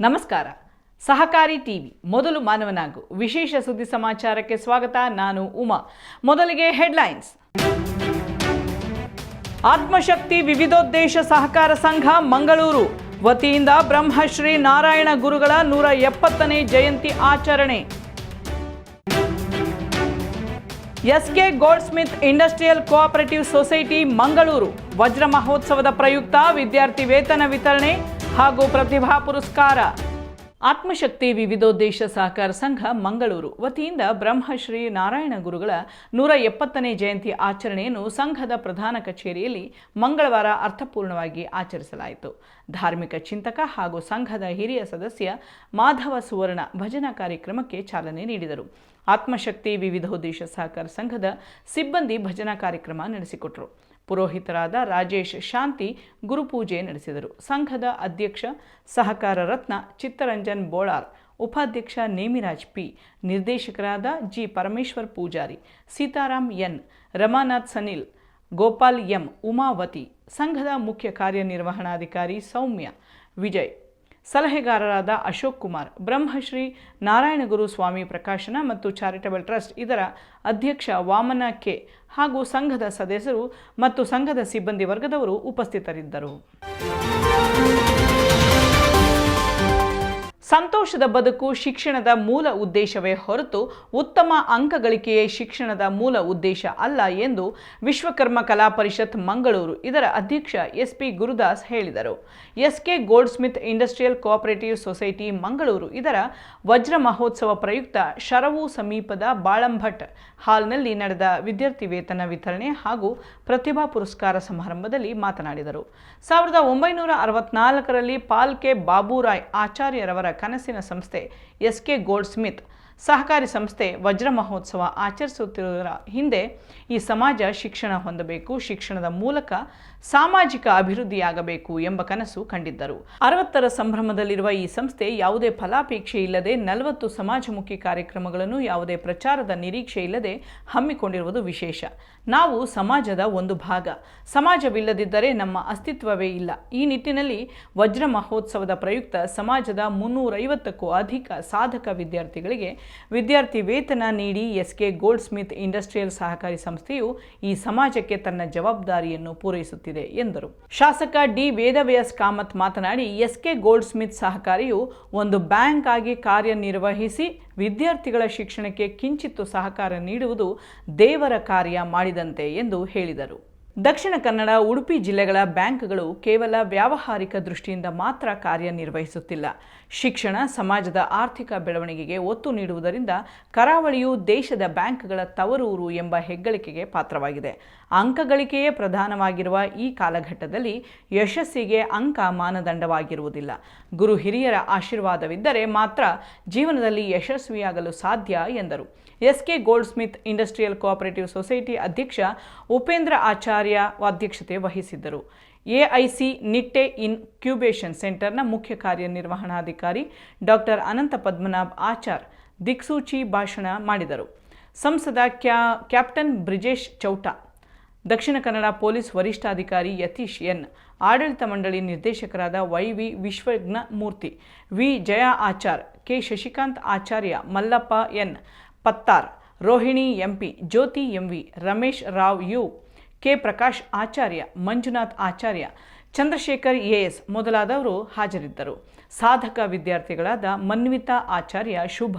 ನಮಸ್ಕಾರ. ಸಹಕಾರಿ ಟಿವಿ, ಮೊದಲು ಮಾನವನಾಗು. ವಿಶೇಷ ಸುದ್ದಿ ಸಮಾಚಾರಕ್ಕೆ ಸ್ವಾಗತ, ನಾನು ಉಮಾ. ಮೊದಲಿಗೆ ಹೆಡ್ಲೈನ್ಸ್. ಆತ್ಮಶಕ್ತಿ ವಿವಿಧೋದ್ದೇಶ ಸಹಕಾರ ಸಂಘ, ಮಂಗಳೂರು. ವತಿಯಿಂದ ಬ್ರಹ್ಮಶ್ರೀ ನಾರಾಯಣ ಗುರುಗಳ ನೂರ ಎಪ್ಪತ್ತನೇ ಜಯಂತಿ ಆಚರಣೆ. S K goldsmith industrial cooperative society, Mangaluru. ವಜ್ರ ಮಹೋತ್ಸವದ ಪ್ರಯುಕ್ತ ವಿದ್ಯಾರ್ಥಿ ವೇತನ ವಿತರಣೆ. ಹಾಗೂ ಪ್ರತಿಭಾ ಪುರಸ್ಕಾರ. ಆತ್ಮಶಕ್ತಿ ವಿವಿಧೋದ್ದೇಶ ಸಹಕಾರ ಸಂಘ ಮಂಗಳೂರು ವತಿಯಿಂದ ಬ್ರಹ್ಮಶ್ರೀ ನಾರಾಯಣ ಗುರುಗಳ ನೂರ ಎಪ್ಪತ್ತನೇ ಜಯಂತಿ ಆಚರಣೆಯನ್ನು ಸಂಘದ ಪ್ರಧಾನ ಕಚೇರಿಯಲ್ಲಿ ಮಂಗಳವಾರ ಅರ್ಥಪೂರ್ಣವಾಗಿ ಆಚರಿಸಲಾಯಿತು. ಧಾರ್ಮಿಕ ಚಿಂತಕ ಹಾಗೂ ಸಂಘದ ಹಿರಿಯ ಸದಸ್ಯ ಮಾಧವ ಸುವರ್ಣ ಭಜನಾ ಕಾರ್ಯಕ್ರಮಕ್ಕೆ ಚಾಲನೆ ನೀಡಿದರು. ಆತ್ಮಶಕ್ತಿ ವಿವಿಧೋದ್ದೇಶ ಸಹಕಾರ ಸಂಘದ ಸಿಬ್ಬಂದಿ ಭಜನಾ ಕಾರ್ಯಕ್ರಮ ನಡೆಸಿಕೊಟ್ಟರು ಪುರೋಹಿತರಾದ ರಾಜೇಶ್ ಶಾಂತಿ ಗುರುಪೂಜೆ ನಡೆಸಿದರು. ಸಂಘದ ಅಧ್ಯಕ್ಷ ಸಹಕಾರ ರತ್ನ ಚಿತ್ತರಂಜನ್ ಬೋಳಾರ್, ಉಪಾಧ್ಯಕ್ಷ ನೇಮಿರಾಜ್ ಪಿ, ನಿರ್ದೇಶಕರಾದ G Parameshwar Poojary Sitaram N, Ramanath Sanil, Gopal M Umavathi, ಸಂಘದ ಮುಖ್ಯ ಕಾರ್ಯನಿರ್ವಹಣಾಧಿಕಾರಿ ಸೌಮ್ಯ, ವಿಜಯ್ ಸಲಹೆಗಾರರಾದ ಅಶೋಕ್ ಕುಮಾರ್, ಬ್ರಹ್ಮಶ್ರೀ ನಾರಾಯಣಗುರು ಸ್ವಾಮಿ ಪ್ರಕಾಶನ ಮತ್ತು ಚಾರಿಟಬಲ್ ಟ್ರಸ್ಟ್ ಇದರ ಅಧ್ಯಕ್ಷ ವಾಮನ ಕೆ ಹಾಗೂ ಸಂಘದ ಸದಸ್ಯರು ಮತ್ತು ಸಂಘದ ಸಿಬ್ಬಂದಿ ವರ್ಗದವರು ಉಪಸ್ಥಿತರಿದ್ದರು. ಸಂತೋಷದ ಬದುಕು ಶಿಕ್ಷಣದ ಮೂಲ ಉದ್ದೇಶವೇ ಹೊರತು ಉತ್ತಮ ಅಂಕಗಳಿಕೆಯೇ ಶಿಕ್ಷಣದ ಮೂಲ ಉದ್ದೇಶ ಅಲ್ಲ ಎಂದು ವಿಶ್ವಕರ್ಮ ಕಲಾ ಪರಿಷತ್ ಮಂಗಳೂರು ಇದರ ಅಧ್ಯಕ್ಷ ಎಸ್ ಪಿ ಗುರುದಾಸ್ ಹೇಳಿದರು. S K goldsmith industrial cooperative society Mangaluru ಇದರ ವಜ್ರ ಮಹೋತ್ಸವ ಪ್ರಯುಕ್ತ ಶರವು ಸಮೀಪದ ಬಾಳಂಭಟ್ ಹಾಲ್ನಲ್ಲಿ ನಡೆದ ವಿದ್ಯಾರ್ಥಿ ವೇತನ ವಿತರಣೆ ಹಾಗೂ ಪ್ರತಿಭಾ ಪುರಸ್ಕಾರ ಸಮಾರಂಭದಲ್ಲಿ ಮಾತನಾಡಿದರು. ಸಾವಿರದ ಒಂಬೈನೂರ ಅರವತ್ನಾಲ್ಕರಲ್ಲಿ ಪಾಲ್ಕೆ ಬಾಬುರಾಯ್ ಆಚಾರ್ಯರವರ ಕನಸಿನ ಸಂಸ್ಥೆ ಎಸ್ ಕೆ ಗೋಲ್ಡ್ ಸ್ಮಿತ್ ಸಹಕಾರಿ ಸಂಸ್ಥೆ ವಜ್ರ ಮಹೋತ್ಸವ ಆಚರಿಸುತ್ತಿರುವುದರ ಹಿಂದೆ ಈ ಸಮಾಜ ಶಿಕ್ಷಣ ಹೊಂದಬೇಕು, ಶಿಕ್ಷಣದ ಮೂಲಕ ಸಾಮಾಜಿಕ ಅಭಿವೃದ್ಧಿಯಾಗಬೇಕು ಎಂಬ ಕನಸು ಕಂಡಿದ್ದರು. ಅರವತ್ತರ ಸಂಭ್ರಮದಲ್ಲಿರುವ ಈ ಸಂಸ್ಥೆ ಯಾವುದೇ ಫಲಾಪೇಕ್ಷೆ ಇಲ್ಲದೆ ನಲವತ್ತು ಸಮಾಜಮುಖಿ ಕಾರ್ಯಕ್ರಮಗಳನ್ನು, ಯಾವುದೇ ಪ್ರಚಾರದ ನಿರೀಕ್ಷೆ ಇಲ್ಲದೆ ಹಮ್ಮಿಕೊಂಡಿರುವುದು ವಿಶೇಷ. ನಾವು ಸಮಾಜದ ಒಂದು ಭಾಗ. ಸಮಾಜವಿಲ್ಲದಿದ್ದರೆ ನಮ್ಮ ಅಸ್ತಿತ್ವವೇ ಇಲ್ಲ. ಈ ನಿಟ್ಟಿನಲ್ಲಿ ವಜ್ರ ಮಹೋತ್ಸವದ ಪ್ರಯುಕ್ತ ಸಮಾಜದ ಮುನ್ನೂರೈವತ್ತಕ್ಕೂ ಅಧಿಕ ಸಾಧಕ ವಿದ್ಯಾರ್ಥಿಗಳಿಗೆ ವಿದ್ಯಾರ್ಥಿ ವೇತನ ನೀಡಿ ಎಸ್ಕೆ ಗೋಲ್ಡ್ ಸ್ಮಿತ್ ಇಂಡಸ್ಟ್ರಿಯಲ್ ಸಹಕಾರಿ ಸಂಸ್ಥೆಯು ಈ ಸಮಾಜಕ್ಕೆ ತನ್ನ ಜವಾಬ್ದಾರಿಯನ್ನು ಪೂರೈಸುತ್ತಿದೆ ಎಂದರು. ಶಾಸಕ ಡಿ ವೇದವ್ಯಾಸ್ ಕಾಮತ್ ಮಾತನಾಡಿ, ಎಸ್ಕೆ ಗೋಲ್ಡ್ ಸ್ಮಿತ್ ಸಹಕಾರಿಯು ಒಂದು ಬ್ಯಾಂಕ್ ಆಗಿ ಕಾರ್ಯನಿರ್ವಹಿಸಿ ವಿದ್ಯಾರ್ಥಿಗಳ ಶಿಕ್ಷಣಕ್ಕೆ ಕಿಂಚಿತ್ತು ಸಹಕಾರ ನೀಡುವುದು ದೇವರ ಕಾರ್ಯ ಮಾಡಿದಂತೆ ಎಂದು ಹೇಳಿದರು. ದಕ್ಷಿಣ ಕನ್ನಡ, ಉಡುಪಿ ಜಿಲ್ಲೆಗಳ ಬ್ಯಾಂಕ್ಗಳು ಕೇವಲ ವ್ಯಾವಹಾರಿಕ ದೃಷ್ಟಿಯಿಂದ ಮಾತ್ರ ಕಾರ್ಯನಿರ್ವಹಿಸುತ್ತಿಲ್ಲ. ಶಿಕ್ಷಣ, ಸಮಾಜದ ಆರ್ಥಿಕ ಬೆಳವಣಿಗೆಗೆ ಒತ್ತು ನೀಡುವುದರಿಂದ ಕರಾವಳಿಯು ದೇಶದ ಬ್ಯಾಂಕ್ಗಳ ತವರೂರು ಎಂಬ ಹೆಗ್ಗಳಿಕೆಗೆ ಪಾತ್ರವಾಗಿದೆ. ಅಂಕಗಳಿಕೆಯೇ ಪ್ರಧಾನವಾಗಿರುವ ಈ ಕಾಲಘಟ್ಟದಲ್ಲಿ ಯಶಸ್ಸಿಗೆ ಅಂಕ ಮಾನದಂಡವಾಗಿರುವುದಿಲ್ಲ. ಗುರು ಹಿರಿಯರ ಆಶೀರ್ವಾದವಿದ್ದರೆ ಮಾತ್ರ ಜೀವನದಲ್ಲಿ ಯಶಸ್ವಿಯಾಗಲು ಸಾಧ್ಯ ಎಂದರು. S K goldsmith industrial cooperative society ಅಧ್ಯಕ್ಷ ಉಪೇಂದ್ರ ಆಚಾರ್ಯ ಅಧ್ಯಕ್ಷತೆ ವಹಿಸಿದ್ದರು. ಎಐಸಿ ನಿಟ್ಟೆ ಇನ್ ಕ್ಯೂಬೇಷನ್ ಸೆಂಟರ್ನ ಮುಖ್ಯ ಕಾರ್ಯನಿರ್ವಹಣಾಧಿಕಾರಿ ಡಾಕ್ಟರ್ ಅನಂತ ಪದ್ಮನಾಭ್ ಆಚಾರ್ ದಿಕ್ಸೂಚಿ ಭಾಷಣ ಮಾಡಿದರು. ಸಂಸದ ಕ್ಯಾ, ಕ್ಯಾಪ್ಟನ್ ಬ್ರಿಜೇಶ್ ಚೌಟಾ, ದಕ್ಷಿಣ ಕನ್ನಡ ಪೊಲೀಸ್ ವರಿಷ್ಠಾಧಿಕಾರಿ ಯತೀಶ್ ಎನ್, ಆಡಳಿತ ಮಂಡಳಿ ನಿರ್ದೇಶಕರಾದ Y V Vishwajna Murthy V Jaya Achar, K Shashikant Acharya, Mallappa N, Pattar, Rohini M P, Jyothi M V, Ramesh Rao U K Prakash Acharya, Manjunath Acharya, Chandrashekar A S ಮೊದಲಾದವರು ಹಾಜರಿದ್ದರು. ಸಾಧಕ ವಿದ್ಯಾರ್ಥಿಗಳಾದ Manvitha Acharya, Shubha,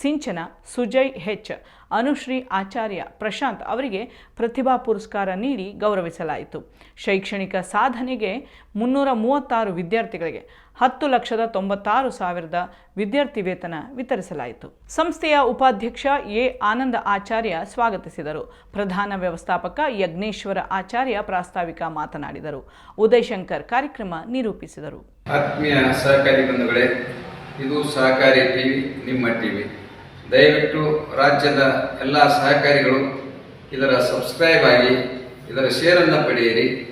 Sinchana, Sujay H Anushree Acharya, Prashanth ಅವರಿಗೆ ಪ್ರತಿಭಾ ಪುರಸ್ಕಾರ ನೀಡಿ ಗೌರವಿಸಲಾಯಿತು. ಶೈಕ್ಷಣಿಕ ಸಾಧನೆಗೆ ಮುನ್ನೂರ ಮೂವತ್ತಾರು ವಿದ್ಯಾರ್ಥಿಗಳಿಗೆ ಹತ್ತು ಲಕ್ಷದ ತೊಂಬತ್ತಾರು ಸಾವಿರದ ವಿದ್ಯಾರ್ಥಿ ವೇತನ ವಿತರಿಸಲಾಯಿತು. ಸಂಸ್ಥೆಯ ಉಪಾಧ್ಯಕ್ಷ ಎ. ಆನಂದ ಆಚಾರ್ಯ ಸ್ವಾಗತಿಸಿದರು. ಪ್ರಧಾನ ವ್ಯವಸ್ಥಾಪಕ ಯಜ್ಞೇಶ್ವರ ಆಚಾರ್ಯ ಪ್ರಾಸ್ತಾವಿಕ ಮಾತನಾಡಿದರು. ಉದಯಶಂಕರ್ ಕಾರ್ಯಕ್ರಮ ನಿರೂಪಿಸಿದರು. ಆತ್ಮೀಯ ಸಹಕಾರಿ ಬಂಧುಗಳೇ, ಇದು ಸಹಕಾರಿ ಟಿವಿ, ನಿಮ್ಮ ಟಿವಿ. ದಯವಿಟ್ಟು ರಾಜ್ಯದ ಎಲ್ಲ ಸಹಕಾರಿಗಳು ಇದರ ಸಬ್ಸ್ಕ್ರೈಬ್ ಆಗಿ ಇದರ ಶೇರನ್ನು ಪಡೆಯಿರಿ.